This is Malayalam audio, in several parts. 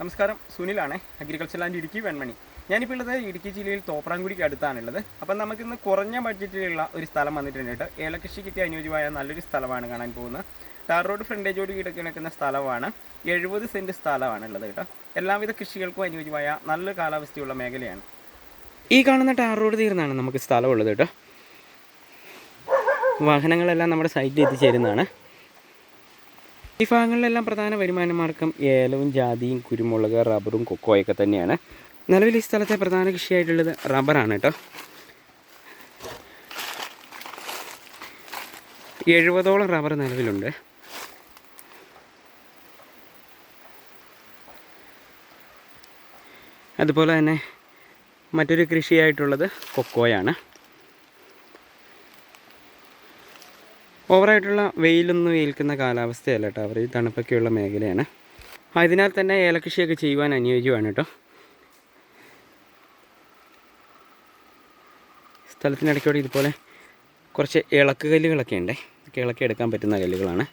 നമസ്കാരം. സുനിലാണ് അഗ്രികൾച്ചർ ലാൻഡ് ഇടുക്കി വെൺമണി. ഞാനിപ്പോൾ ഉള്ളത് ഇടുക്കി ജില്ലയിൽ തോപ്രാംകുടിക്ക് അടുത്താണുള്ളത്. അപ്പം നമുക്കിന്ന് കുറഞ്ഞ ബഡ്ജറ്റിലുള്ള ഒരു സ്ഥലം വന്നിട്ടുണ്ട്. കേട്ടോ ഏലകൃഷിക്കൊക്കെ അനുയോജ്യമായ നല്ലൊരു സ്ഥലമാണ് കാണാൻ പോകുന്നത്. ടാർ റോഡ് ഫ്രണ്ടേജോട് കിടക്കി കിടക്കുന്ന സ്ഥലമാണ്. എഴുപത് സെന്റ് സ്ഥലമാണ് ഉള്ളത് കേട്ടോ. എല്ലാവിധ കൃഷികൾക്കും അനുയോജ്യമായ നല്ല കാലാവസ്ഥയുള്ള മേഖലയാണ്. ഈ കാണുന്ന ടാർ റോഡ് തീർന്നാണ് നമുക്ക് സ്ഥലമുള്ളത് കേട്ടോ. വാഹനങ്ങളെല്ലാം നമ്മുടെ സൈറ്റിൽ എത്തിച്ചേരുന്നതാണ്. ഈ ഭാഗങ്ങളിലെല്ലാം പ്രധാന വരുമാന മാർഗം ഏലവും ജാതിയും കുരുമുളക് റബ്ബറും കൊക്കോയൊക്കെ തന്നെയാണ്. നിലവിൽ ഈ സ്ഥലത്തെ പ്രധാന കൃഷിയായിട്ടുള്ളത് റബ്ബറാണ് കേട്ടോ. എഴുപതോളം റബ്ബർ നിലവിലുണ്ട്. അതുപോലെ തന്നെ മറ്റൊരു കൃഷിയായിട്ടുള്ളത് കൊക്കോയാണ്. ഓവറായിട്ടുള്ള വെയിലൊന്നും ഏൽക്കുന്ന കാലാവസ്ഥയല്ല കേട്ടോ അവർ. തണുപ്പൊക്കെയുള്ള മേഖലയാണ്. അതിനാൽ തന്നെ ഏലകൃഷിയൊക്കെ ചെയ്യുവാൻ അനുയോജ്യമാണ് കേട്ടോ. സ്ഥലത്തിനിടയ്ക്കോടെ ഇതുപോലെ കുറച്ച് ഇളക്ക് കല്ലുകളൊക്കെ ഉണ്ട്. ഇളക്കി എടുക്കാൻ പറ്റുന്ന കല്ലുകളാണ്.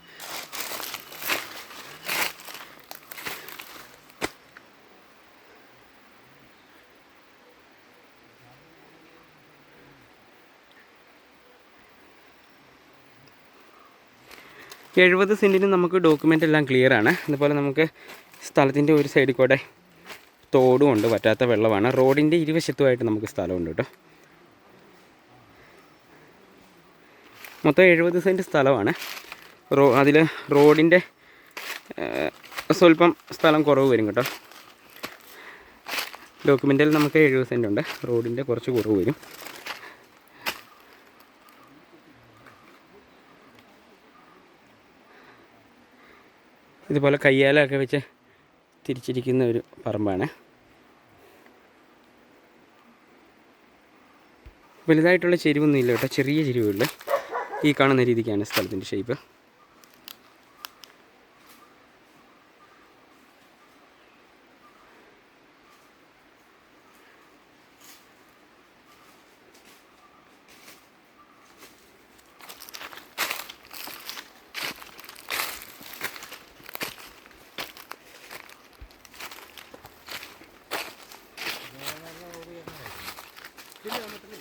എഴുപത് സെന്റിന് നമുക്ക് ഡോക്യുമെന്റ് എല്ലാം ക്ലിയർ ആണ്. അതുപോലെ നമുക്ക് സ്ഥലത്തിന്റെ ഒരു സൈഡിൽ കൂടെ തോടും ഉണ്ട് പറ്റാത്ത വെള്ളമാണ്. റോഡിന്റെ ഇരുവശത്തുമായിട്ട് നമുക്ക് സ്ഥലമുണ്ട് കേട്ടോ. മൊത്തം എഴുപത് സെന്റ് സ്ഥലമാണ്. റോ അതിൽ റോഡിന്റെ സ്വല്പം സ്ഥലം കുറവ് വരും കേട്ടോ. ഡോക്യുമെന്റിൽ നമുക്ക് എഴുപത് സെന്റ് ഉണ്ട്. റോഡിന്റെ കുറച്ച് കുറവ് വരും. ഇതുപോലെ കയ്യാലൊക്കെ വെച്ച് തിരിച്ചിരിക്കുന്ന ഒരു പറമ്പാണ്. വലുതായിട്ടുള്ള ചെരിവൊന്നും ഇല്ല കേട്ടോ. ചെറിയ ചെരിവുള്ളൂ ഈ കാണുന്ന രീതിക്കാണ് സ്ഥലത്തിന്റെ ഷേപ്പ്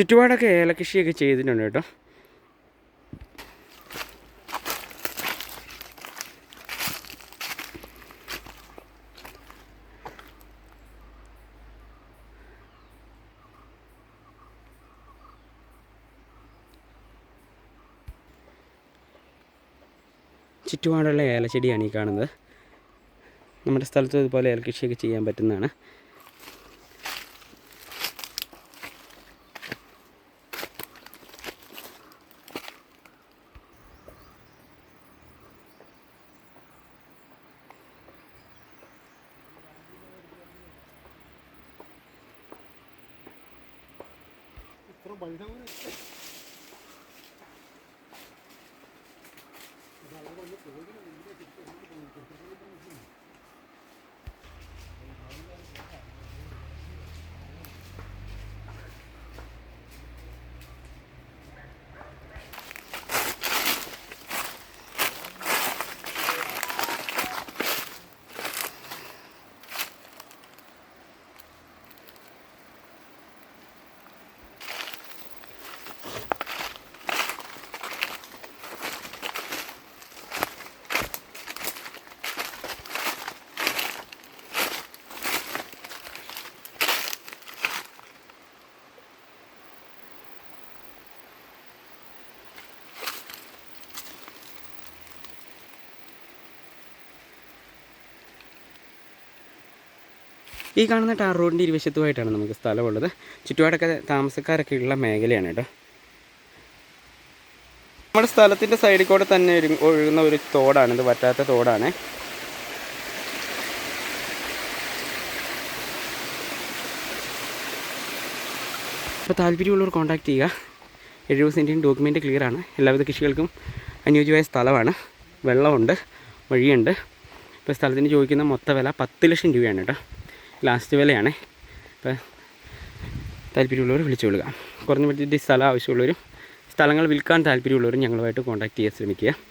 ചുറ്റുപാടൊക്കെ ഏലകൃഷിയൊക്കെ ചെയ്തിട്ടുണ്ട് കേട്ടോ. ചുറ്റുപാടുള്ള ഏലച്ചെടിയാണ് ഈ കാണുന്നത്. നമ്മുടെ സ്ഥലത്ത് ഇതുപോലെ ഏലകൃഷിയൊക്കെ ചെയ്യാൻ പറ്റുന്നതാണ്. 그럼 뭐 많이 사오네. 이거 이렇게 올리는 ഈ കാണുന്ന ടാർ റോഡിന്റെ ഇരുവശത്തുമായിട്ടാണ് നമുക്ക് സ്ഥലമുള്ളത്. ചുറ്റുപാടൊക്കെ താമസക്കാരൊക്കെ ഉള്ള മേഖലയാണ് കേട്ടോ. നമ്മുടെ സ്ഥലത്തിന്റെ സൈഡിൽ കൂടെ തന്നെ ഒഴുകുന്ന ഒരു തോടാണ്. ഇത് വറ്റാത്ത തോടാണ്. അപ്പോൾ താല്പര്യമുള്ളവർ കോൺടാക്ട് ചെയ്യുക. എഴുപത് സെന്റിന് ഡോക്യുമെന്റ് ക്ലിയർ ആണ്. എല്ലാവിധ കൃഷികൾക്കും അനുയോജ്യമായ സ്ഥലമാണ്. വെള്ളമുണ്ട് വഴിയുണ്ട്. ഇപ്പോൾ സ്ഥലത്തിന് ചോദിക്കുന്ന മൊത്ത വില പത്ത് ലക്ഷം രൂപയാണ് കേട്ടോ. ലാസ്റ്റ് വിലയാണ്. അപ്പം താല്പര്യമുള്ളവർ വിളിച്ചു കൊള്ളുക കുറഞ്ഞ ബഡ്ജറ്റ് സ്ഥലം ആവശ്യമുള്ളവരും സ്ഥലങ്ങൾ വിൽക്കാൻ താല്പര്യമുള്ളവരും ഞങ്ങളുമായിട്ട് കോൺടാക്ട് ചെയ്യാൻ ശ്രമിക്കുക.